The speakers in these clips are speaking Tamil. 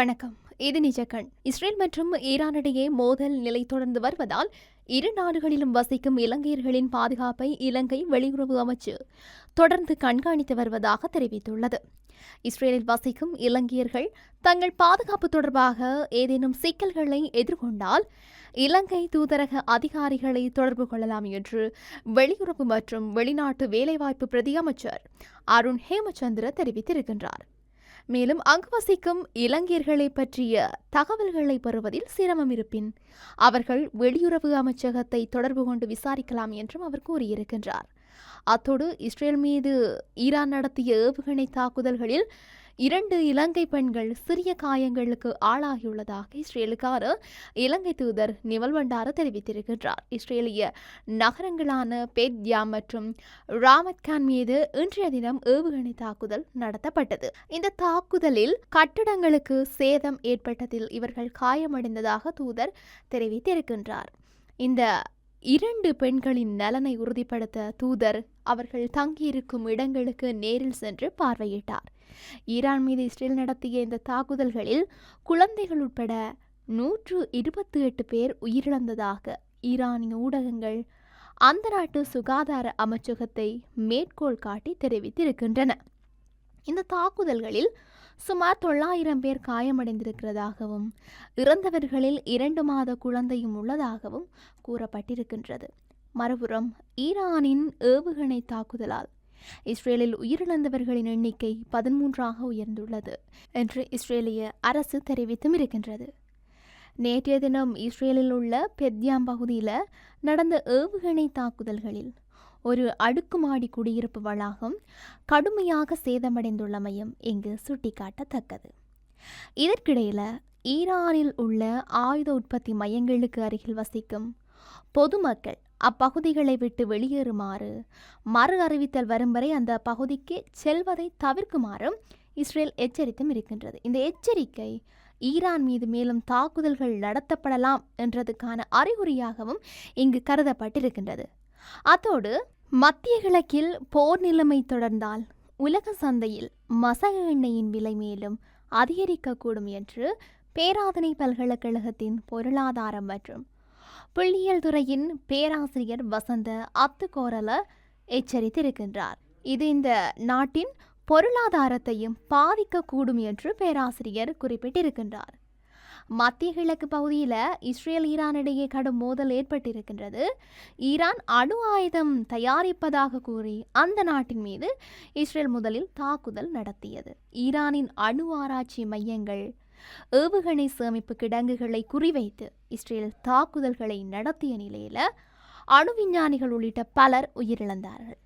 வணக்கம். இது நிஜகண் இஸ்ரேல் மற்றும் ஈரானிடையே மோதல் நிலை தொடர்ந்து வருவதால் இரு நாடுகளிலும் வசிக்கும் இலங்கையர்களின் பாதுகாப்பை இலங்கை வெளியுறவு அமைச்சு தொடர்ந்து கண்காணித்து வருவதாக தெரிவித்துள்ளது. இஸ்ரேலில் வசிக்கும் இலங்கையர்கள் தங்கள் பாதுகாப்பு தொடர்பாக ஏதேனும் சிக்கல்களை எதிர்கொண்டால் இலங்கை தூதரக அதிகாரிகளை தொடர்பு கொள்ளலாம் என்று வெளியுறவு மற்றும் வெளிநாட்டு வேலைவாய்ப்பு பிரதி அமைச்சர் அருண் ஹேமச்சந்திர தெரிவித்திருக்கின்றார். மேலும் அங்கு வசிக்கும் இலங்கையர்களை பற்றிய தகவல்களை பெறுவதில் சிரமம் இருப்பின் அவர்கள் வெளியுறவு அமைச்சகத்தை தொடர்பு கொண்டு விசாரிக்கலாம் என்றும் அவர் கூறியிருக்கின்றார். அத்தோடு இஸ்ரேல் மீது ஈரான் நடத்திய ஏவுகணை தாக்குதல்களில் இரண்டு இலங்கை பெண்கள் சிறிய காயங்களுக்கு ஆளாகியுள்ளதாக இஸ்ரேலுக்கான இலங்கை தூதர் நிவல் பண்டார தெரிவித்திருக்கின்றார். இஸ்ரேலிய நகரங்களான பேத்யா மற்றும் ராமத்கான் மீது இன்றைய தினம் ஏவுகணை தாக்குதல் நடத்தப்பட்டது. இந்த தாக்குதலில் கட்டடங்களுக்கு சேதம் ஏற்பட்டதில் இவர்கள் காயமடைந்ததாக தூதர் தெரிவித்திருக்கின்றார். இந்த இரண்டு பெண்களின் நலனை உறுதிப்படுத்த தூதர் அவர்கள் தங்கியிருக்கும் இடங்களுக்கு நேரில் சென்று பார்வையிட்டார். ஈரான் மீது இஸ்ரேல் நடத்திய இந்த தாக்குதல்களில் குழந்தைகள் உட்பட நூற்று இருபத்தி எட்டு பேர் உயிரிழந்ததாக ஈரானிய ஊடகங்கள் அந்த நாட்டு சுகாதார அமைச்சகத்தை மேற்கோள் காட்டி தெரிவித்திருக்கின்றன. இந்த தாக்குதல்களில் சுமார் தொள்ளாயிரம் பேர் காயமடைந்திருக்கிறதாகவும் இறந்தவர்களில் இரண்டு மாத குழந்தையும் உள்ளதாகவும் கூறப்பட்டிருக்கின்றது. மறுபுறம் ஈரானின் ஏவுகணை தாக்குதலால் இஸ்ரேலில் உயிரிழந்தவர்களின் எண்ணிக்கை பதிமூன்றாக உயர்ந்துள்ளது என்று இஸ்ரேலிய அரசு தெரிவித்தும் இருக்கின்றது. நேற்றைய தினம் இஸ்ரேலில் உள்ள பெத்யாம் பகுதியில் நடந்த ஏவுகணை தாக்குதல்களில் ஒரு அடுக்குமாடி குடியிருப்பு வளாகம் கடுமையாக சேதமடைந்துள்ளமையும் இங்கு சுட்டிக்காட்டத்தக்கது. இதற்கிடையில் ஈரானில் உள்ள ஆயுத உற்பத்தி மையங்களுக்கு அருகில் வசிக்கும் பொதுமக்கள் அப்பகுதிகளை விட்டு வெளியேறுமாறு மறு அறிவித்தல் வரும் வரை அந்த பகுதிக்கு செல்வதை தவிர்க்குமாறும் இஸ்ரேல் எச்சரித்தும் இருக்கின்றது. இந்த எச்சரிக்கை ஈரான் மீது மேலும் தாக்குதல்கள் நடத்தப்படலாம் என்றதுக்கான அறிகுறியாகவும் இங்கு கருதப்பட்டிருக்கின்றது. அதோடு மத்திய கிழக்கில் போர் நிலைமை தொடர்ந்தால் உலக சந்தையில் மசக எண்ணெயின் விலை மேலும் அதிகரிக்கக்கூடும் என்று பேராதனை பல்கலைக்கழகத்தின் பொருளாதாரம் மற்றும் புள்ளியியல் துறையின் பேராசிரியர் வசந்த அத்துக்கோரல எச்சரித்திருக்கின்றார். இது இந்த நாட்டின் பொருளாதாரத்தையும் பாதிக்கக்கூடும் என்று பேராசிரியர் குறிப்பிட்டிருக்கின்றார். மத்திய கிழக்கு பகுதியில் இஸ்ரேல் ஈரான் இடையே கடும் மோதல் ஏற்பட்டிருக்கின்றது. ஈரான் அணு ஆயுதம் தயாரிப்பதாக கூறி அந்த நாட்டின் மீது இஸ்ரேல் முதலில் தாக்குதல் நடத்தியது. ஈரானின் அணு ஆராய்ச்சி மையங்கள் ஏவுகணை சேமிப்பு கிடங்குகளை குறிவைத்து இஸ்ரேல் தாக்குதல்களை நடத்திய நிலையில் அணு விஞ்ஞானிகள் உள்ளிட்ட பலர் உயிரிழந்தார்கள்.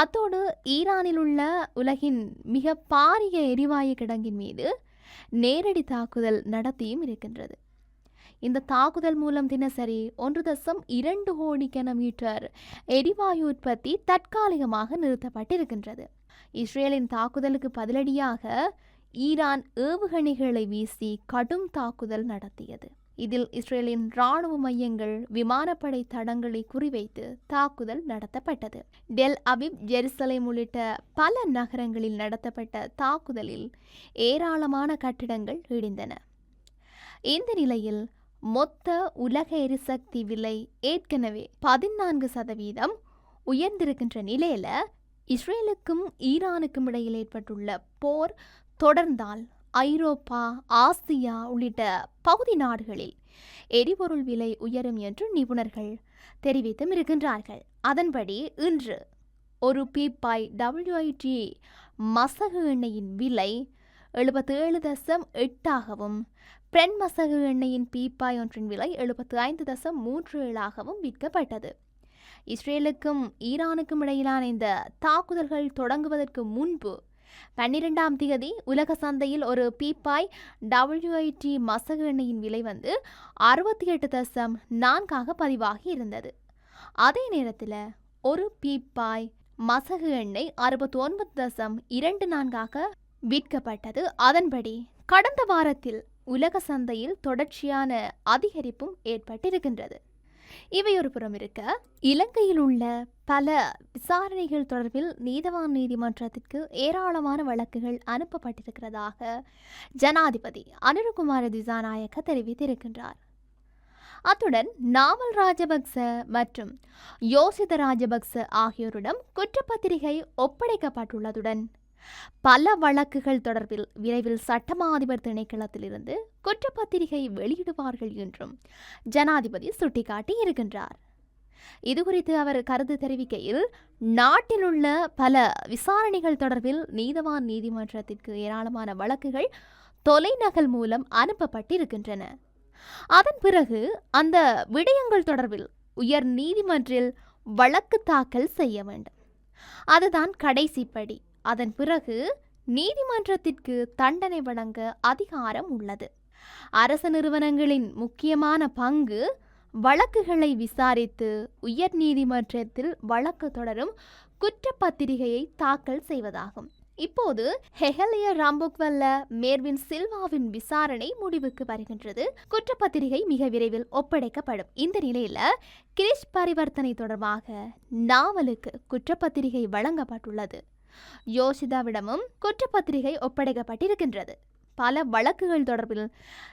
அத்தோடு ஈரானில் உள்ள உலகின் மிக பாரிய எரிவாயு கிடங்கின் மீது நேரடி தாக்குதல் நடத்தியும் இருக்கின்றது. இந்த தாக்குதல் மூலம் தினசரி ஒன்று தசம் இரண்டு கோடி மீட்டர் எரிவாயு உற்பத்தி தற்காலிகமாக நிறுத்தப்பட்டிருக்கின்றது. இஸ்ரேலின் தாக்குதலுக்கு பதிலடியாக ஈரான் ஏவுகணைகளை வீசி கடும் தாக்குதல் நடத்தியது. இதில் இஸ்ரேலின் இராணுவ மையங்கள் விமானப்படை தடங்களை குறிவைத்து தாக்குதல் நடத்தப்பட்டது. டெல் அபிப் ஜெருசலேம் உள்ளிட்ட பல நகரங்களில் நடத்தப்பட்ட தாக்குதலில் ஏராளமான கட்டிடங்கள் இடிந்தன. இந்த நிலையில் மொத்த உலக எரிசக்தி விலை ஏற்கனவே பதினான்கு சதவீதம் உயர்ந்திருக்கின்ற நிலையில இஸ்ரேலுக்கும் ஈரானுக்கும் இடையில் ஏற்பட்டுள்ள போர் தொடர்ந்தால் ஐரோப்பா ஆசியா உள்ளிட்ட பகுதி நாடுகளில் எரிபொருள் விலை உயரும் என்று நிபுணர்கள் தெரிவித்தும் இருக்கின்றார்கள். அதன்படி இன்று ஒரு பீப்பாய் டபிள்யூஐடி மசகு எண்ணெயின் விலை எழுபத்தி ஏழு தசம் எட்டாகவும் பிரென் மசகு எண்ணெயின் பீப்பாய் ஒன்றின் விலை எழுபத்து ஐந்து தசம் மூன்று ஏழாகவும் விற்கப்பட்டது. இஸ்ரேலுக்கும் ஈரானுக்கும் இடையிலான இந்த தாக்குதல்கள் தொடங்குவதற்கு முன்பு பன்னிரெண்டாம் தேதி உலக சந்தையில் ஒரு பீப்பாய் டபிள்யூஐடி மசகு எண்ணெயின் விலை வந்து அறுபத்தி எட்டு தசம் நான்காக பதிவாகி இருந்தது. அதே நேரத்தில் ஒரு பீப்பாய் மசகு எண்ணெய் அறுபத்தி ஒன்பது தசம் இரண்டு நான்காக விற்கப்பட்டது. அதன்படி கடந்த வாரத்தில் உலக சந்தையில் தொடர்ச்சியான அதிகரிப்பும் ஏற்பட்டிருக்கின்றது. இவை ஒரு புறம் இருக்க இலங்கையில் உள்ள பல விசாரணைகள் தொடர்பில் நீதவான் நீதிமன்றத்திற்கு ஏராளமான வழக்குகள் அனுப்பப்பட்டிருக்கிறதாக ஜனாதிபதி அனுருகுமார திசாநாயக்க தெரிவித்திருக்கின்றார். அத்துடன் நாமல் ராஜபக்ச மற்றும் யோசித ராஜபக்ச ஆகியோரிடம் குற்றப்பத்திரிகை ஒப்படைக்கப்பட்டுள்ளதுடன் பல வழக்குகள் தொடர்பில் விரைவில் சட்டமா அதிபர் திணைக்களத்திலிருந்து குற்றப்பத்திரிகை வெளியிடுவார்கள் என்றும் ஜனாதிபதி சுட்டிக்காட்டி இருக்கின்றார். இதுகுறித்து அவர் கருத்து தெரிவிக்கையில் நாட்டில் உள்ள பல விசாரணைகள் தொடர்பில் நீதவான் நீதிமன்றத்திற்கு ஏராளமான வழக்குகள் தொலைநகல் மூலம் அனுப்பப்பட்டிருக்கின்றன. அதன் பிறகு அந்த விடயங்கள் தொடர்பில் உயர் நீதிமன்றில் வழக்கு தாக்கல் செய்ய வேண்டும். அதுதான் கடைசி படி. அதன் பிறகு நீதிமன்றத்திற்கு தண்டனை வழங்க அதிகாரம் உள்ளது. அரசு நிறுவனங்களின் முக்கியமான பங்கு வழக்குகளை விசாரித்து உயர் நீதிமன்றத்தில் வழக்கு தொடரும் குற்றப்பத்திரிகையை தாக்கல் செய்வதாகும். இப்போது ஹெஹலிய ராம்புக்வல்ல மேர்வின் சில்வாவின் விசாரணை முடிவுக்கு வருகின்றது. குற்றப்பத்திரிகை மிக விரைவில் ஒப்படைக்கப்படும். இந்த நிலையில கிரிஷ் பரிவர்த்தனை தொடர்பாக நாவலுக்கு குற்றப்பத்திரிகை வழங்கப்பட்டுள்ளது. யோசிதாவிடமும் குற்றப்பத்திரிகை ஒப்படைக்கப்பட்டிருக்கின்றது. பல வழக்குகள் தொடர்பில்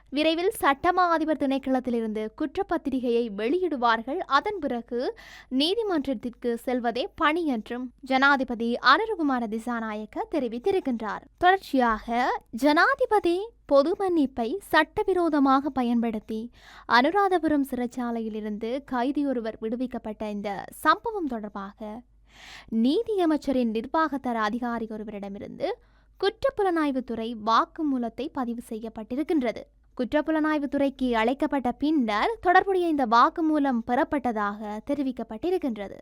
விரைவில் சட்டமா அதிபர் திணைக்களத்திலிருந்து குற்றப்பத்திரிகையை வெளியிடுவார்கள். அதன் பிறகு நீதிமன்றத்திற்கு செல்வதே பணி என்றும் ஜனாதிபதி அனுருகுமார திசாநாயக்க தெரிவித்திருக்கின்றார். தொடர்ச்சியாக ஜனாதிபதி பொது மன்னிப்பை சட்டவிரோதமாக பயன்படுத்தி அனுராதபுரம் சிறைச்சாலையிலிருந்து கைதியொருவர் விடுவிக்கப்பட்ட இந்த சம்பவம் தொடர்பாக நீதியமைச்சரின் நிர்வாகத்தர அதிகாரி ஒருவரிடமிருந்து குற்றப்புலனாய்வுத்துறை வாக்குமூலத்தை பதிவு செய்யப்பட்டிருக்கின்றது. குற்றப்புலனாய்வுத்துறைக்கு அழைக்கப்பட்ட பின்னர் தொடர்புடைய இந்த வாக்குமூலம் பெறப்பட்டதாக தெரிவிக்கப்பட்டிருக்கின்றது.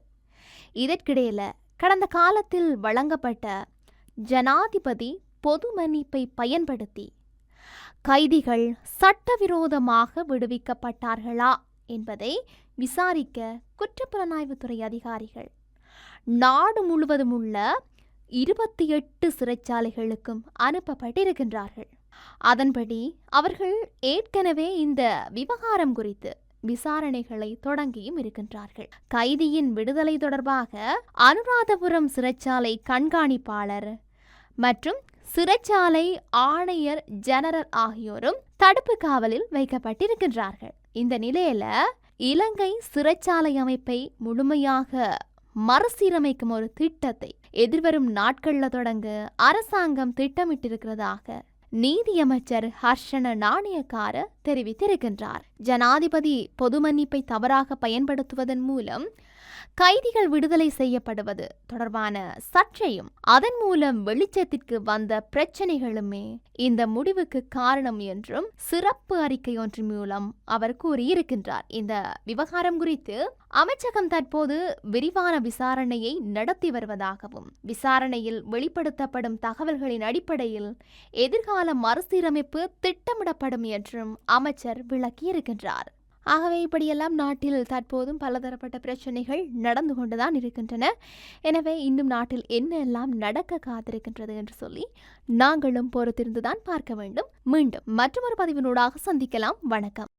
இதற்கிடையில கடந்த காலத்தில் வழங்கப்பட்ட ஜனாதிபதி பொது மன்னிப்பை பயன்படுத்தி கைதிகள் சட்டவிரோதமாக விடுவிக்கப்பட்டார்களா என்பதை விசாரிக்க குற்றப்புலனாய்வுத்துறை அதிகாரிகள் நாடு முழுவதும் உள்ள இருபத்தி எட்டு சிறைச்சாலைகளுக்கும் அனுப்பப்பட்டிருக்கின்றார்கள். அதன்படி அவர்கள் ஏற்கனவே இந்த விவகாரம் குறித்து விசாரணைகளை தொடங்கியும் இருக்கின்றார்கள். கைதியின் விடுதலை தொடர்பாக அனுராதபுரம் சிறைச்சாலை கண்காணிப்பாளர் மற்றும் சிறைச்சாலை ஆணையர் ஜெனரல் ஆகியோரும் தடுப்பு காவலில் வைக்கப்பட்டிருக்கின்றார்கள். இந்த நிலையில இலங்கை சிறைச்சாலை அமைப்பை முழுமையாக மறுசீரமைக்கும் ஒரு திட்டத்தை எதிர்வரும் நாட்கள்ல தொடங்க அரசாங்கம் திட்டமிட்டிருக்கிறதாக நீதியமைச்சர் ஹர்ஷன நாணயக்கார தெரிவித்திருக்கின்றார். ஜனாதிபதி பொது மன்னிப்பை தவறாக பயன்படுத்துவதன் மூலம் கைதிகள் விடுதலை செய்யப்படுவது தொடர்பான சர்ச்சையும் அதன் மூலம் வெளிச்சத்திற்கு வந்த பிரச்சனைகளுமே இந்த முடிவுக்கு காரணம் என்றும் சிறப்பு அறிக்கை ஒன்று மூலம் அவர் கூறியிருக்கின்றார். இந்த விவகாரம் குறித்து அமைச்சகம் தற்போது விரிவான விசாரணையை நடத்தி வருவதாகவும் விசாரணையில் வெளிப்படுத்தப்படும் தகவல்களின் அடிப்படையில் எதிர்கால மறுசீரமைப்பு திட்டமிடப்படும் என்றும் அமைச்சர் விளக்கியிருக்கின்றார். ஆகவே இப்படியெல்லாம் நாட்டில் தற்போதும் பலதரப்பட்ட பிரச்சனைகள் நடந்து கொண்டுதான் இருக்கின்றன. எனவே இன்னும் நாட்டில் என்ன எல்லாம் நடக்க காத்திருக்கின்றது என்று சொல்லி நாங்களும் பொறுத்திருந்துதான் பார்க்க வேண்டும். மீண்டும் மற்றொரு பதிவினூடாக சந்திக்கலாம். வணக்கம்.